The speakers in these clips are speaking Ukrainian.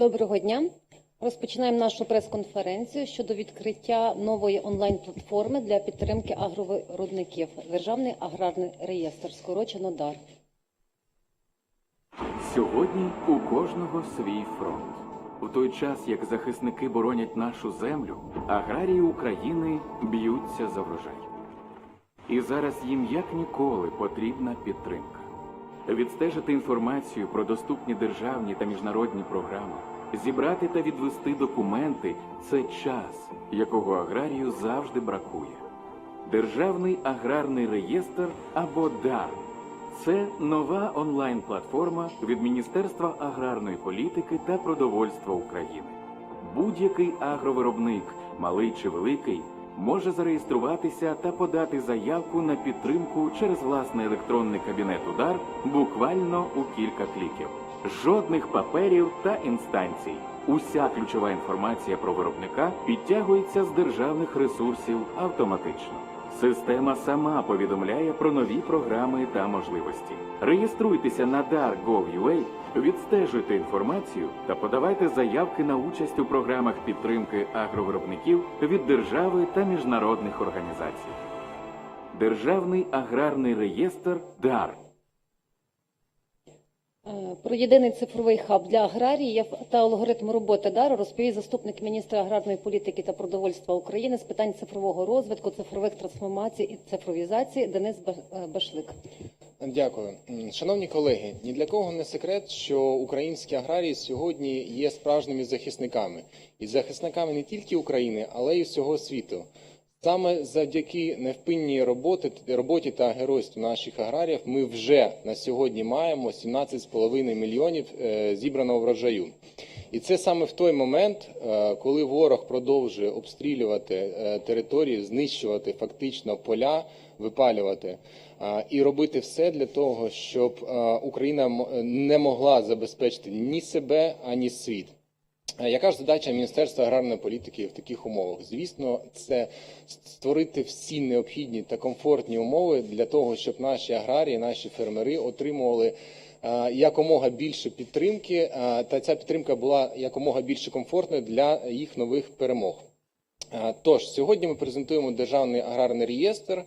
Доброго дня. Розпочинаємо нашу прес-конференцію щодо відкриття нової онлайн-платформи для підтримки агровиробників. Державний аграрний реєстр, скорочено ДАР. Сьогодні у кожного свій фронт. У той час, як захисники боронять нашу землю, аграрії України б'ються за врожай. І зараз їм як ніколи потрібна підтримка. Відстежити інформацію про доступні державні та міжнародні програми, зібрати та відвести документи це час, якого аграрію завжди бракує. Державний аграрний реєстр або ДАР це нова онлайн-платформа від Міністерства аграрної політики та продовольства України. Будь-який агровиробник, малий чи великий, може зареєструватися та подати заявку на підтримку через власний електронний кабінет удар буквально у кілька кліків. Жодних паперів та інстанцій. Уся ключова інформація про виробника підтягується з державних ресурсів автоматично. Система сама повідомляє про нові програми та можливості. Реєструйтеся на dar.gov.ua, відстежуйте інформацію та подавайте заявки на участь у програмах підтримки агровиробників від держави та міжнародних організацій. Державний аграрний реєстр ДАР. Е, Про єдиний цифровий хаб для аграріїв та алгоритм роботи ДАРу розповів заступник міністра аграрної політики та продовольства України з питань цифрового розвитку, цифрових трансформацій і цифровізації Денис Ба- е, Башлик. Дякую, шановні колеги. Ні для кого не секрет, що українські аграрії сьогодні є справжніми захисниками, і захисниками не тільки України, але й всього світу. Саме завдяки невпинній роботи, роботі та геройству наших аграріїв ми вже на сьогодні маємо 17,5 мільйонів е, зібраного врожаю. І це саме в той момент, е, коли ворог продовжує обстрілювати е, території, знищувати фактично поля, випалювати і робити все для того, щоб Україна не могла забезпечити ні себе, ані світ. Е, Яка ж задача Міністерства аграрної політики в таких умовах? Звісно, це створити всі необхідні та комфортні умови для того, щоб наші аграрії, наші фермери отримували е, якомога більше підтримки, е, та ця підтримка була якомога більше комфортною для їх нових перемог. Тож сьогодні ми презентуємо державний аграрний реєстр,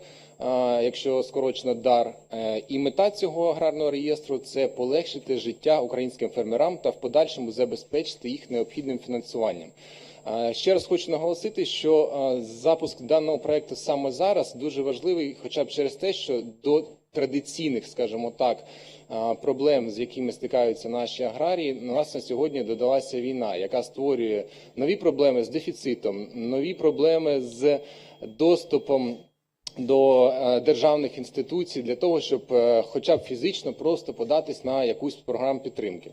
якщо скорочено дар. Е, І мета цього аграрного реєстру це полегшити життя українським фермерам та в подальшому забезпечити їх необхідним фінансуванням. Ще раз хочу наголосити, що запуск даного проекту саме зараз дуже важливий, хоча б через те, що до традиційних, скажімо так, проблем, з якими стикаються наші аграрії, на нас на сьогодні додалася війна, яка створює нові проблеми з дефіцитом, нові проблеми з доступом до е, державних інституцій для того, щоб е, хоча б фізично просто податись на якусь програму підтримки.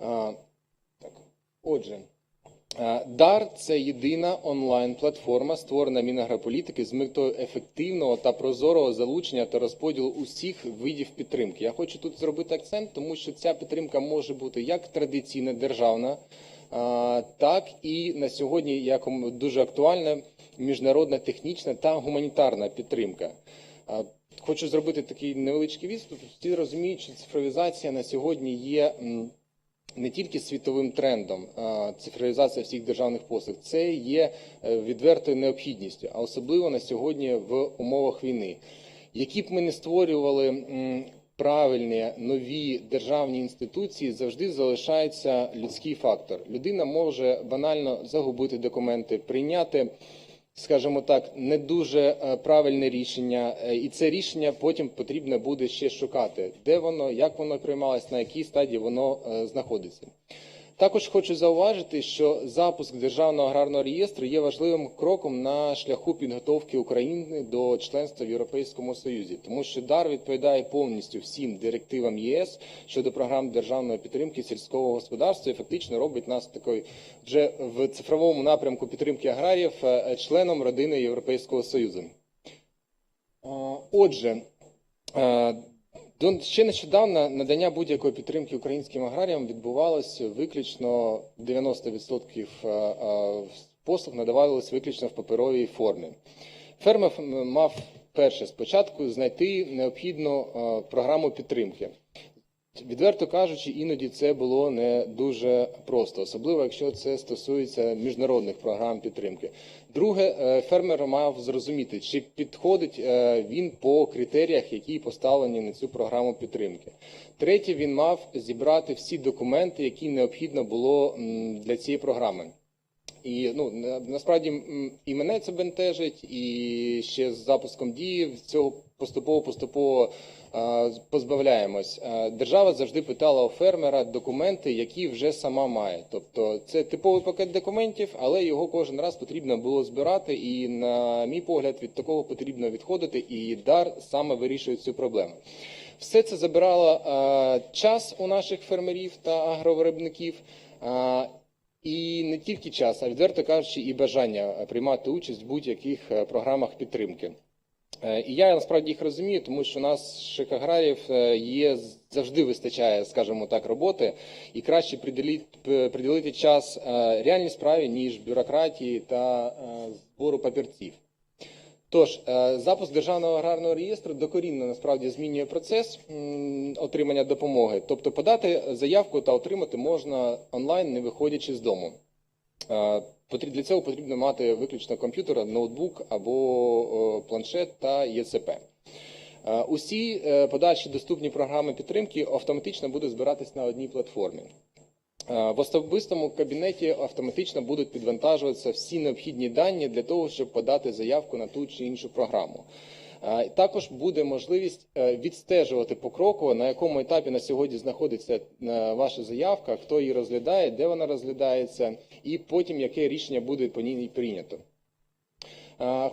Е, Так, отже. Дар це єдина онлайн-платформа, створена Мінагрополітики з метою ефективного та прозорого залучення та розподілу усіх видів підтримки. Я хочу тут зробити акцент, тому що ця підтримка може бути як традиційна державна, так і на сьогодні як дуже актуальна міжнародна технічна та гуманітарна підтримка. Хочу зробити такий невеличкий відступ. Всі розуміють, що цифровізація на сьогодні є. не тільки світовим трендом цифровізація всіх державних послуг, це є е, відвертою необхідністю, а особливо на сьогодні в умовах війни. Які б ми не створювали правильні нові державні інституції, завжди залишається людський фактор. Людина може банально загубити документи, прийняти. Скажімо так, не дуже е, правильне рішення, е, і це рішення потім потрібно буде ще шукати, де воно, як воно приймалось, на якій стадії воно е, знаходиться. Також хочу зауважити, що запуск державного аграрного реєстру є важливим кроком на шляху підготовки України до членства в Європейському Союзі, тому що дар відповідає повністю всім директивам ЄС щодо програм державної підтримки сільського господарства і фактично робить нас такою вже в цифровому напрямку підтримки аграріїв е, членом родини Європейського Союзу. Е, Отже, е, до ще нещодавно надання будь-якої підтримки українським аграріям відбувалося виключно 90% е, е, послуг надавалось виключно в паперовій формі. Фермер мав перше спочатку знайти необхідну е, програму підтримки. Відверто кажучи, іноді це було не дуже просто, особливо якщо це стосується міжнародних програм підтримки. Друге, е, фермер мав зрозуміти, чи підходить е, він по критеріях, які поставлені на цю програму підтримки. Третє, він мав зібрати всі документи, які необхідно було для цієї програми. І ну насправді і мене це бентежить, і ще з запуском дії цього поступово поступово позбавляємось. Держава завжди питала у фермера документи, які вже сама має. Тобто це типовий пакет документів, але його кожен раз потрібно було збирати. І на мій погляд, від такого потрібно відходити. І дар саме вирішує цю проблему. Все це забирало час у наших фермерів та агровиробників. І не тільки час, а відверто кажучи, і бажання е, приймати участь в будь-яких е, програмах підтримки. Е, І я насправді їх розумію, тому що у наших аграріїв е, є завжди вистачає, скажімо так, роботи, і краще приділити, приділити час реальній справі, ніж бюрократії та збору папірців. Тож, е, запуск державного аграрного реєстру докорінно насправді змінює процес отримання допомоги. Тобто подати заявку та отримати можна онлайн, не виходячи з дому. Е, Для цього потрібно мати виключно комп'ютер, ноутбук або планшет та ЄЦП. Е, Усі подальші доступні програми підтримки автоматично будуть збиратись на одній платформі. Е, В особистому кабінеті автоматично будуть підвантажуватися всі необхідні дані для того, щоб подати заявку на ту чи іншу програму. Е, Також буде можливість е, відстежувати покроково, на якому етапі на сьогодні знаходиться ваша заявка, хто її розглядає, де вона розглядається, і потім яке рішення буде по ній прийнято.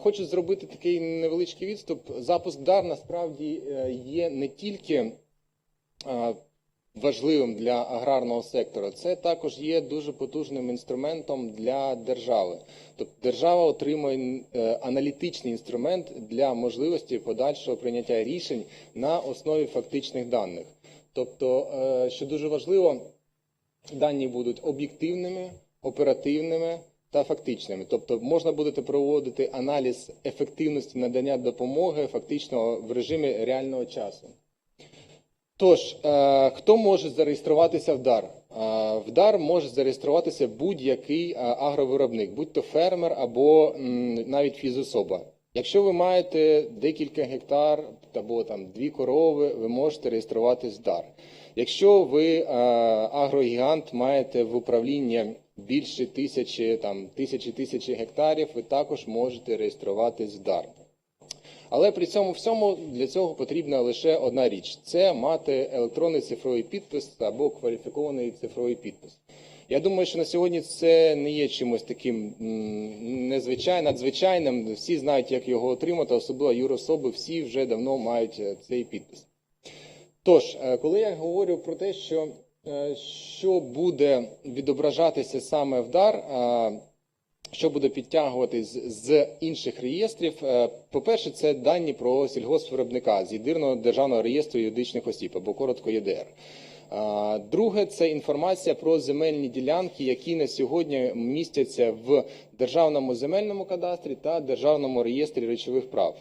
Хочу зробити такий невеличкий відступ. Запуск дар насправді є не тільки важливим для аграрного сектора, це також є дуже потужним інструментом для держави. Тобто держава отримує е, аналітичний інструмент для можливості подальшого прийняття рішень на основі фактичних даних. Тобто, е, що дуже важливо, дані будуть об'єктивними, оперативними та фактичними. Тобто можна буде проводити аналіз ефективності надання допомоги фактично в режимі реального часу. Тож, е, хто може зареєструватися в дар? Е, В дар може зареєструватися будь-який е, агровиробник, будь то фермер або навіть фізособа. Якщо ви маєте декілька гектар або там дві корови, ви можете реєструватись в дар. Якщо ви агрогігант маєте в управлінні більше тисячі там тисячі тисячі гектарів, ви також можете реєструватись в дар. Але при цьому всьому для цього потрібна лише одна річ: це мати електронний цифровий підпис або кваліфікований цифровий підпис. Я думаю, що на сьогодні це не є чимось таким незвичайним, надзвичайним. Всі знають, як його отримати, особливо юрособи, всі вже давно мають е, цей підпис. Тож, е, коли я говорю про те, що, е, що буде відображатися саме в дар, що буде підтягуватись з- інших реєстрів, Е, по-перше, це дані про сільгоспвиробника з єдиного державного реєстру юридичних осіб або коротко ЄДР. А, Друге, це інформація про земельні ділянки, які на сьогодні містяться в державному земельному кадастрі та державному реєстрі речових прав.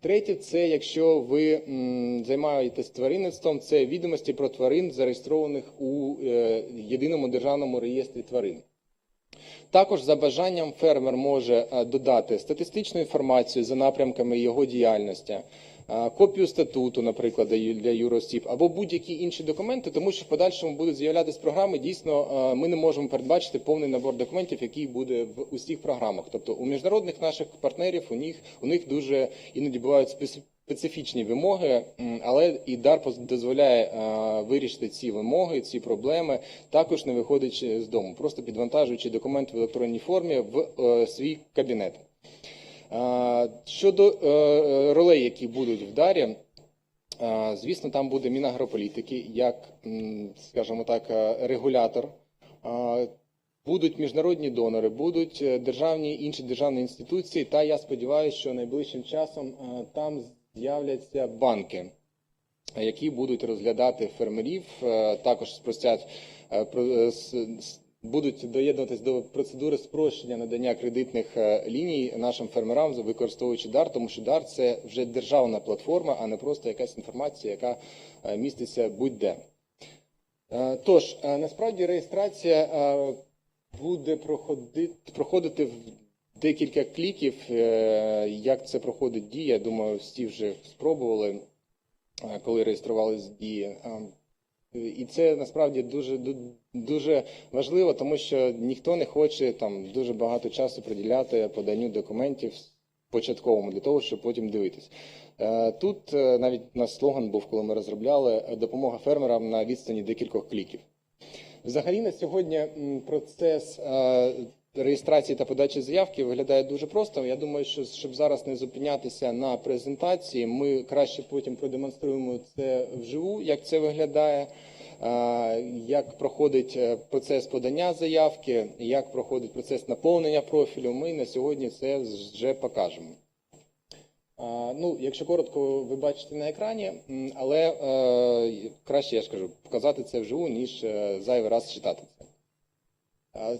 Третє, це якщо ви м, займаєтесь тваринництвом, це відомості про тварин, зареєстрованих у е, єдиному державному реєстрі тварин. Також за бажанням фермер може е, додати статистичну інформацію за напрямками його діяльності, е, копію статуту, наприклад, для юросіб, або будь-які інші документи, тому що в подальшому будуть з'являтися програми. Дійсно, е, ми не можемо передбачити повний набор документів, який буде в усіх програмах. Тобто у міжнародних наших партнерів у них у них дуже іноді бувають специфічні специфічні вимоги, але і дар дозволяє е, вирішити ці вимоги, ці проблеми, також не виходячи з дому, просто підвантажуючи документ в електронній формі в е, свій кабінет. Е, Щодо ролей, які будуть в дарі, звісно, там буде Мінагрополітики, як, скажімо так, регулятор. Будуть міжнародні донори, будуть державні інші державні інституції, та я сподіваюся, що найближчим часом там з'являться банки, які будуть розглядати фермерів, е, також спростять е, е, будуть доєднуватись до процедури спрощення надання кредитних ліній нашим фермерам, використовуючи дар, тому що дар це вже державна платформа, а не просто якась інформація, яка міститься будь-де. Тож, насправді реєстрація буде проходити в декілька кліків. Е, Як це проходить дія, я думаю, всі вже спробували, е, коли реєструвалися з дії. Е, І це насправді дуже дуже важливо, тому що ніхто не хоче там дуже багато часу приділяти поданню документів початковому для того, щоб потім дивитись. Тут навіть у нас слоган був, коли ми розробляли допомога фермерам на відстані декількох кліків. Взагалі на сьогодні процес реєстрації та подачі заявки виглядає дуже просто. Я думаю, що щоб зараз не зупинятися на презентації, ми краще потім продемонструємо це вживу, як це виглядає, як проходить е, процес подання заявки, як проходить процес наповнення профілю. Ми на сьогодні це вже покажемо. Ну, якщо коротко, ви бачите на екрані, але е, краще, я ж кажу, показати це вживу, ніж е, зайвий раз читати це.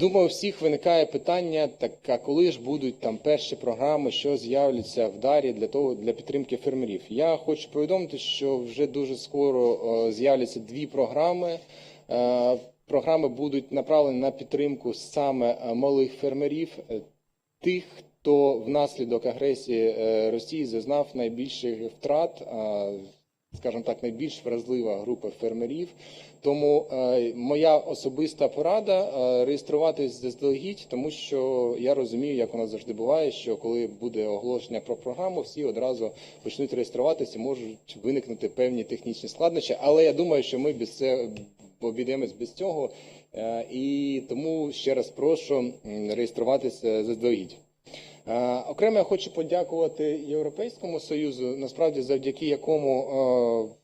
Думаю, у всіх виникає питання, так а коли ж будуть там перші програми, що з'являться в дарі для того для підтримки фермерів. Я хочу повідомити, що вже дуже скоро з'являться дві програми. Е, Програми будуть направлені на підтримку саме е, малих фермерів, е, тих, хто внаслідок агресії Росії зазнав найбільших втрат, скажімо так, найбільш вразлива група фермерів. Тому е, моя особиста порада е, реєструватись заздалегідь, тому що я розумію, як воно завжди буває, що коли буде оголошення про програму, всі одразу почнуть реєструватися, можуть виникнути певні технічні складнощі. Але я думаю, що ми без це обійдемось без цього. Е, І тому ще раз прошу реєструватися заздалегідь. Е, Окремо я хочу подякувати Європейському Союзу, насправді завдяки якому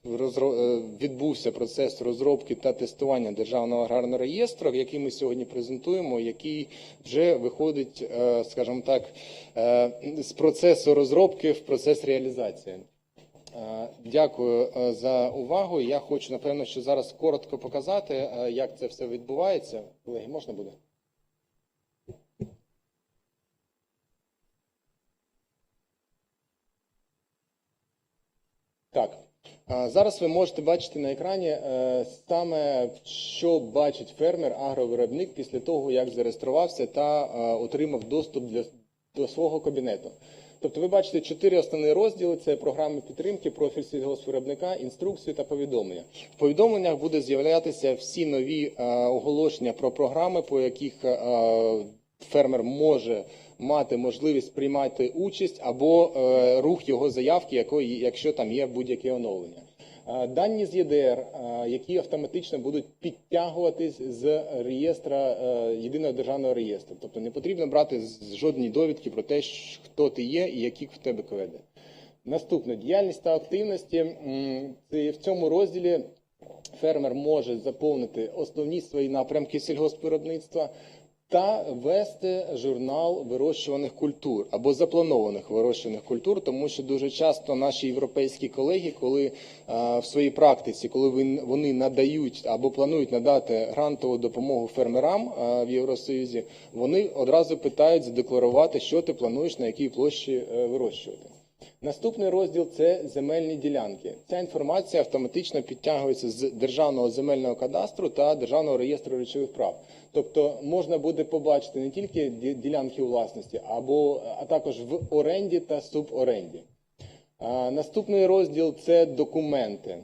е, е, відбувся процес розробки та тестування державного аграрного реєстру, який ми сьогодні презентуємо, який вже виходить, скажімо так, з процесу розробки в процес реалізації. Дякую за увагу. Я хочу, напевно, що зараз коротко показати, як це все відбувається. Колеги, можна буде? Так. А, Зараз ви можете бачити на екрані е, саме, що бачить фермер, агровиробник після того, як зареєструвався та е, отримав доступ для, до свого кабінету. Тобто ви бачите чотири основні розділи: це програми підтримки, профіль сільгоспвиробника, інструкцію та повідомлення. В повідомленнях буде з'являтися всі нові е, оголошення про програми, по яких фермер може мати можливість приймати участь або е, рух його заявки, якої, якщо там є будь-яке оновлення. Е, Дані з ЄДР, е, які автоматично будуть підтягуватись з реєстра єдиного державного реєстру. Тобто не потрібно брати жодні довідки про те, хто ти є і які в тебе КВД. Наступне діяльність та активності. В цьому розділі фермер може заповнити основні свої напрямки сільгоспвиробництва та вести журнал вирощуваних культур або запланованих вирощуваних культур, тому що дуже часто наші європейські колеги, коли е, в своїй практиці, коли вони надають або планують надати грантову допомогу фермерам е, в Євросоюзі, вони одразу питають задекларувати, що ти плануєш на якій площі е, вирощувати. Наступний розділ це земельні ділянки. Ця інформація автоматично підтягується з державного земельного кадастру та державного реєстру речових прав. Тобто можна буде побачити не тільки ділянки у власності, а також в оренді та суборенді. Наступний розділ це документи.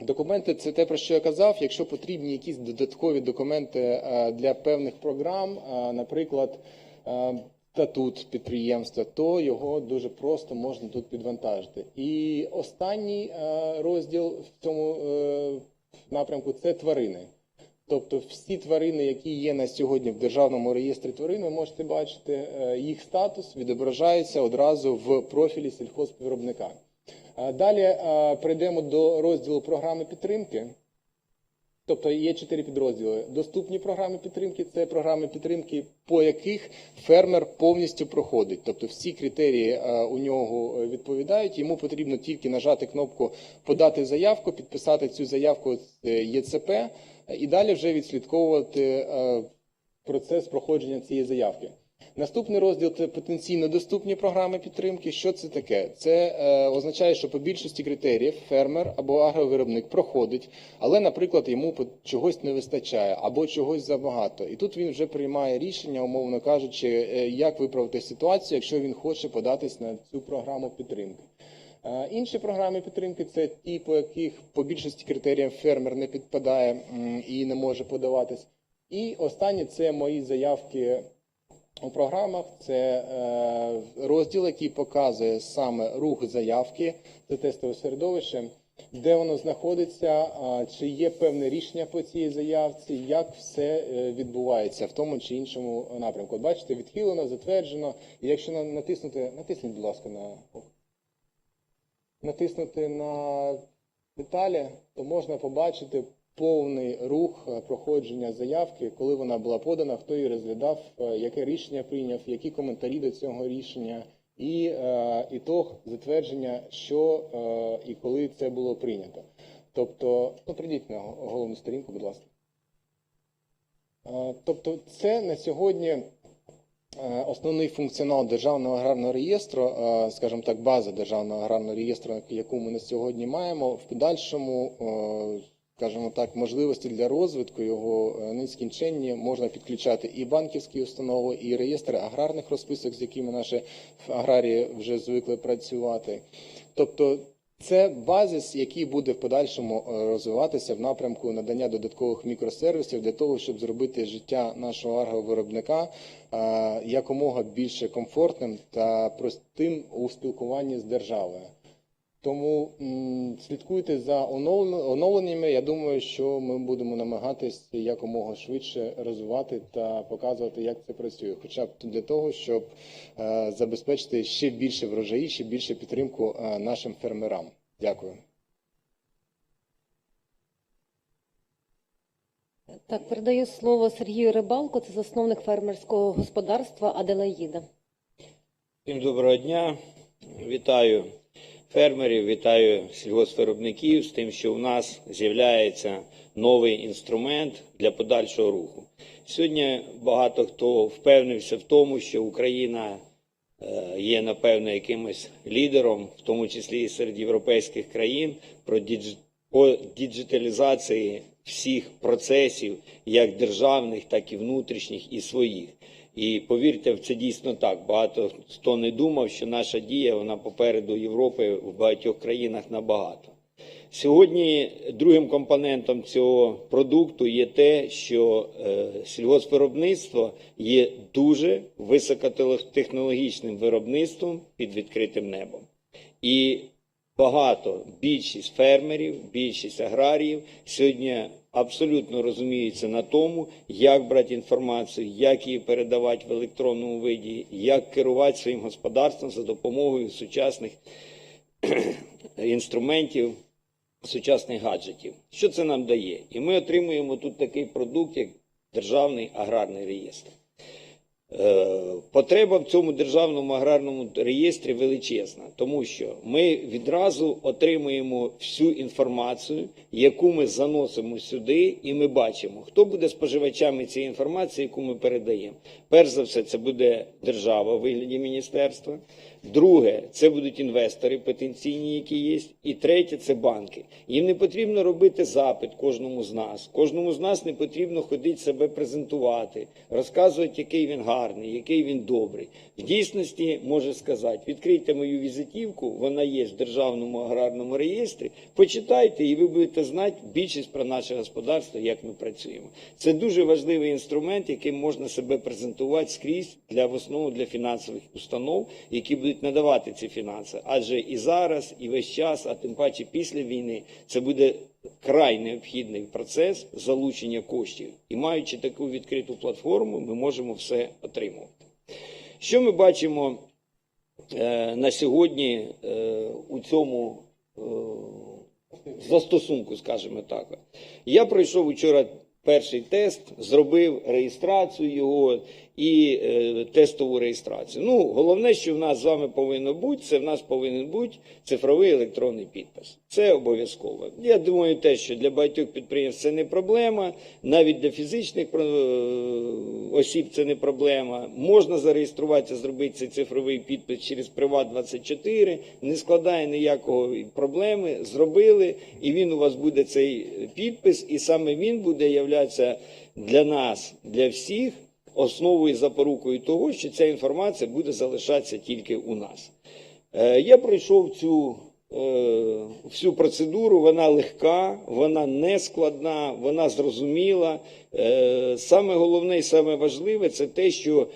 Документи це те, про що я казав. Якщо потрібні якісь додаткові документи е, для певних програм, е, наприклад, е, статут підприємства, то його дуже просто можна тут підвантажити. І останній е, розділ в цьому е, напрямку це тварини. Тобто всі тварини, які є на сьогодні в державному реєстрі тварин, ви можете бачити, е, їх статус відображається одразу в профілі сільхозпівробника. Далі перейдемо до розділу програми підтримки. Тобто є чотири підрозділи. Доступні програми підтримки це програми підтримки, по яких фермер повністю проходить. Тобто всі критерії е, у нього е, відповідають. Йому потрібно тільки нажати кнопку Подати заявку, підписати цю заявку е, ЄЦП і далі вже відслідковувати е, процес проходження цієї заявки. Наступний розділ це потенційно доступні програми підтримки. Що це таке? Це е, означає, що по більшості критеріїв фермер або агровиробник проходить, але, наприклад, йому чогось не вистачає або чогось забагато. І тут він вже приймає рішення, умовно кажучи, е, як виправити ситуацію, якщо він хоче податись на цю програму підтримки. Е, Інші програми підтримки це ті, по яких по більшості критеріям фермер не підпадає і не може подаватись. І останнє це мої заявки у програмах. Це е, розділ, який показує саме рух заявки, це тестове середовище, де воно знаходиться, чи є певне рішення по цій заявці, як все е, відбувається в тому чи іншому напрямку. Бачите, відхилено, затверджено. І якщо натиснути, натисніть, будь ласка, на натиснути на деталі, то можна побачити повний рух е, проходження заявки, коли вона була подана, хто її розглядав, е, яке рішення прийняв, які коментарі до цього рішення, і е, ітог затвердження, що е, і коли це було прийнято. Тобто, ну прийдіть на головну сторінку, будь ласка. Е, Тобто, це на сьогодні основний функціонал державного аграрного реєстру, скажімо так, база державного аграрного реєстру, яку ми на сьогодні маємо, в подальшому, скажімо так, можливості для розвитку його е, нескінченні можна підключати і банківські установи, і реєстри аграрних розписок, з якими наші аграрії вже звикли працювати. Тобто це базис, який буде в подальшому е, розвиватися в напрямку надання додаткових мікросервісів для того, щоб зробити життя нашого агровиробника е, якомога більше комфортним та простим у спілкуванні з державою. Тому слідкуйте за оновленнями. Я думаю, що ми будемо намагатись якомога швидше розвивати та показувати, як це працює, хоча б для того, щоб е, забезпечити ще більше врожаї, ще більше підтримку е, нашим фермерам. Дякую. Так, передаю слово Сергію Рибалко, це засновник фермерського господарства Аделаїда. Всім доброго дня. Вітаю фермерів, вітаю сільгоспвиробників з тим, що у нас з'являється новий інструмент для подальшого руху. Сьогодні багато хто впевнився в тому, що Україна е, є, напевно, якимось лідером, в тому числі і серед європейських країн, про дідж- діджиталізації всіх процесів, як державних, так і внутрішніх, і своїх. І повірте, це дійсно так. Багато хто не думав, що наша дія вона попереду Європи в багатьох країнах набагато. Сьогодні другим компонентом цього продукту є те, що е, сільгоспвиробництво є дуже високотехнологічним виробництвом під відкритим небом. І багато, більшість фермерів, більшість аграріїв сьогодні абсолютно розуміються на тому, як брати інформацію, як її передавати в електронному виді, як керувати своїм господарством за допомогою сучасних інструментів, сучасних гаджетів. Що це нам дає? І ми отримуємо тут такий продукт, як Державний аграрний реєстр. Е, Потреба в цьому державному аграрному реєстрі величезна, тому що ми відразу отримуємо всю інформацію, яку ми заносимо сюди, і ми бачимо, хто буде споживачами цієї інформації, яку ми передаємо. Перш за все, це буде держава у вигляді міністерства. Друге, це будуть інвестори потенційні, які є. І третє це банки. Їм не потрібно робити запит кожному з нас. Кожному з нас не потрібно ходити себе презентувати, розказувати, який він гарний, який він добрий. В дійсності може сказати: відкрийте мою візитівку, вона є в державному аграрному реєстрі. Почитайте, і ви будете знати більшість про наше господарство, як ми працюємо. Це дуже важливий інструмент, яким можна себе презентувати скрізь для в основу для фінансових установ, які будуть надавати ці фінанси. Адже і зараз, і весь час, а тим паче після війни, це буде край необхідний процес залучення коштів. І маючи таку відкриту платформу, ми можемо все отримувати. Що ми бачимо е, на сьогодні е, у цьому е, застосунку, скажімо так. Я пройшов вчора перший тест, зробив реєстрацію його, і е, тестову реєстрацію. Ну, головне, що в нас з вами повинно бути, це в нас повинен бути цифровий електронний підпис. Це обов'язково. Я думаю, те, що для багатьох підприємств це не проблема, навіть для фізичних е, осіб це не проблема. Можна зареєструватися, зробити цей цифровий підпис через Приват24, не складає ніякого проблеми. Зробили, і він у вас буде цей підпис, і саме він буде являтися для нас, для всіх основою запорукою того, що ця інформація буде залишатися тільки у нас. Е, Я пройшов цю е, всю процедуру, вона легка, вона не складна, вона зрозуміла. Е, Саме головне і саме важливе це те, що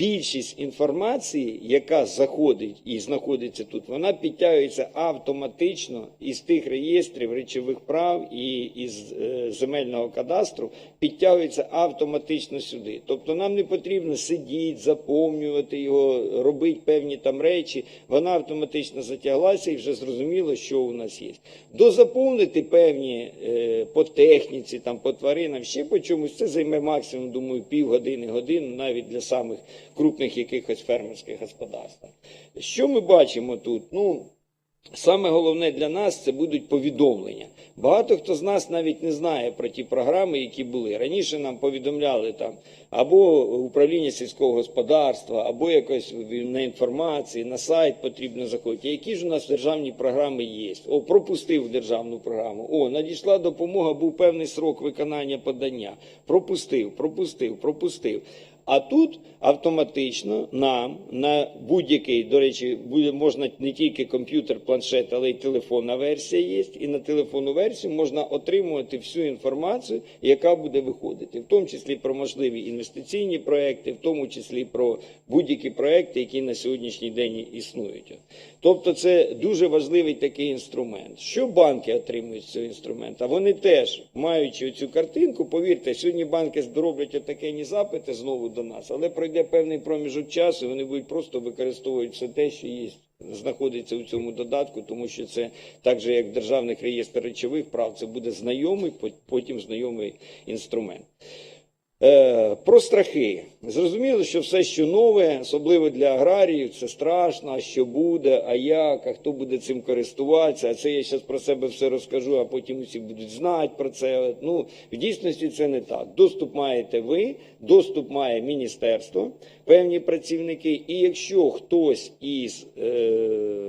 більшість інформації, яка заходить і знаходиться тут, вона підтягується автоматично із тих реєстрів речових прав і із е, земельного кадастру, підтягується автоматично сюди. Тобто нам не потрібно сидіти, заповнювати його, робити певні там речі. Вона автоматично затяглася і вже зрозуміло, що у нас є. Дозаповнити певні е, по техніці, там по тваринам, ще по чомусь це займе максимум, думаю, півгодини, годину, навіть для самих крупних якихось фермерських господарств. Що ми бачимо тут? Ну, Саме головне для нас це будуть повідомлення. Багато хто з нас навіть не знає про ті програми, які були. Раніше нам повідомляли там або управління сільського господарства, або якось на інформації, на сайт потрібно заходити. Які ж у нас державні програми є? О, пропустив державну програму. О, надійшла допомога, був певний срок виконання подання. Пропустив, пропустив, пропустив. А тут автоматично нам на будь-який, до речі, буде можна не тільки комп'ютер, планшет, але й телефонна версія є. І на телефонну версію можна отримувати всю інформацію, яка буде виходити, в тому числі про можливі інвестиційні проекти, в тому числі про будь-які проекти, які на сьогоднішній день існують. Тобто, це дуже важливий такий інструмент. Що банки отримують з цього інструменту? Вони теж, маючи цю картинку, повірте, сьогодні банки зроблять отакені запити знову до нас, але пройде певний проміжок часу, і вони будуть просто використовувати все те, що є. Знаходиться у цьому додатку, тому що це так же, як в державних реєстр речових прав, це буде знайомий, потім знайомий інструмент. Е, про страхи. Зрозуміло, що все, що нове, особливо для аграріїв, це страшно, що буде, а як, а хто буде цим користуватися. А це я зараз про себе все розкажу, а потім усі будуть знати про це. Ну, в дійсності це не так. Доступ маєте ви, доступ має міністерство, певні працівники. І якщо хтось із е,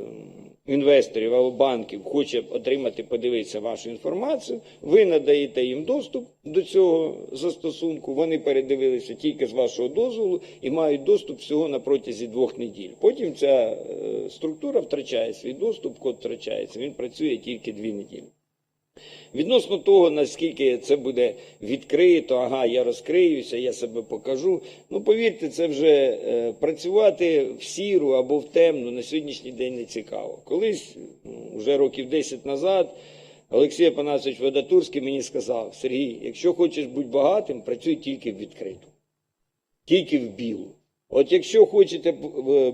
інвесторів або банків хоче отримати, подивитися вашу інформацію, ви надаєте їм доступ до цього застосунку. Вони передивилися тільки з вашого дозволу і мають доступ всього на протязі двох неділь. Потім ця е, структура втрачає свій доступ, код втрачається. Він працює тільки дві неділі. Відносно того, наскільки це буде відкрито, ага, я розкриюся, я себе покажу. Ну, повірте, це вже е, працювати в сіру або в темну на сьогоднішній день не цікаво. Колись, ну, вже років 10 назад, Олексій Панасович Водотурський мені сказав: Сергій, якщо хочеш бути багатим, працюй тільки в відкриту, тільки в білу. От якщо хочете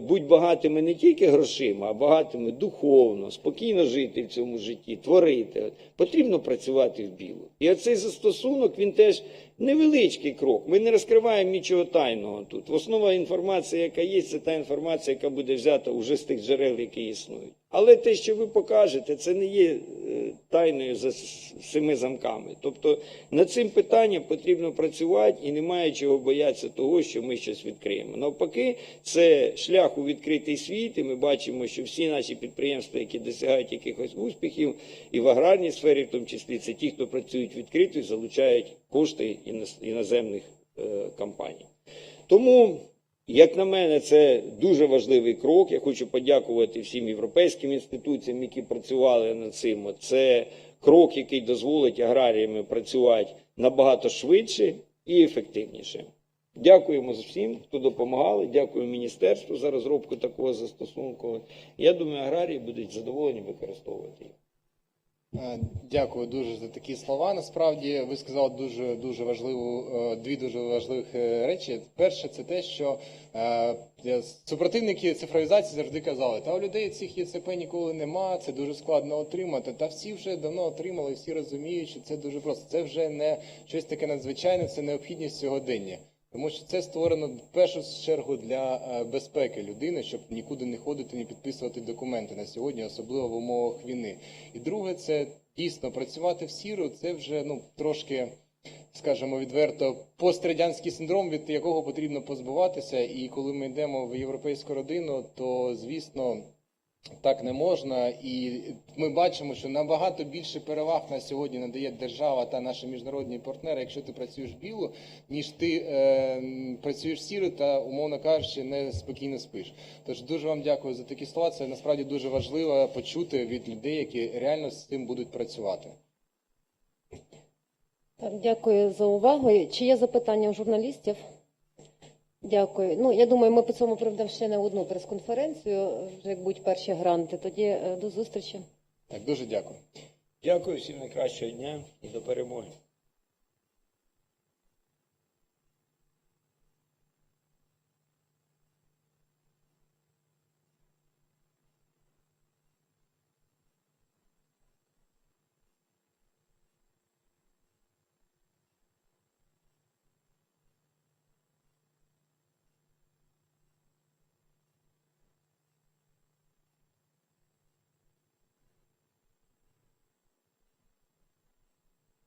бути багатими не тільки грошима, а багатими духовно, спокійно жити в цьому житті, творити, от, потрібно працювати в білу. І оцей застосунок, він теж невеличкий крок. Ми не розкриваємо нічого тайного тут. В основа інформації, яка є, це та інформація, яка буде взята вже з тих джерел, які існують. Але те, що ви покажете, це не є тайною за семи замками. Тобто над цим питанням потрібно працювати і немає чого боятися того, що ми щось відкриємо. Навпаки, це шлях у відкритий світ, і ми бачимо, що всі наші підприємства, які досягають якихось успіхів, і в аграрній сфері, в тому числі, це ті, хто працюють відкрито і залучають кошти іноз- іноземних е, компаній. Тому як на мене, це дуже важливий крок. Я хочу подякувати всім європейським інституціям, які працювали над цим. Це крок, який дозволить аграріями працювати набагато швидше і ефективніше. Дякуємо всім, хто допомагали. Дякую міністерству за розробку такого застосунку. Я думаю, аграрії будуть задоволені використовувати їх. Е, Дякую дуже за такі слова. Насправді ви сказали дуже дуже важливу е, дві дуже важливих е, речі. Перше, це те, що супротивники цифровізації завжди казали, та у людей цих ЄЦП ніколи нема, це дуже складно отримати. Та всі вже давно отримали, всі розуміють, що це дуже просто. Це вже не щось таке надзвичайне, це необхідність сьогодення. Тому що це створено в першу чергу для е, безпеки людини, щоб нікуди не ходити, не підписувати документи на сьогодні, особливо в умовах війни. І друге, це дійсно працювати в сіру. Це вже ну трошки, скажімо відверто, пострадянський синдром, від якого потрібно позбуватися. І коли ми йдемо в європейську родину, то звісно. Так не можна, і ми бачимо, що набагато більше переваг на сьогодні надає держава та наші міжнародні партнери, якщо ти працюєш біло, ніж ти е, працюєш сіро та, умовно кажучи, не спокійно спиш. Тож дуже вам дякую за такі слова. Це насправді дуже важливо почути від людей, які реально з цим будуть працювати. Так, дякую за увагу. Чи є запитання у журналістів? Дякую. Ну, я думаю, ми по цьому проведемо ще не одну прес-конференцію, вже як будуть перші гранти. Тоді е, до зустрічі. Так, дуже дякую. Дякую всім найкращого дня і до перемоги.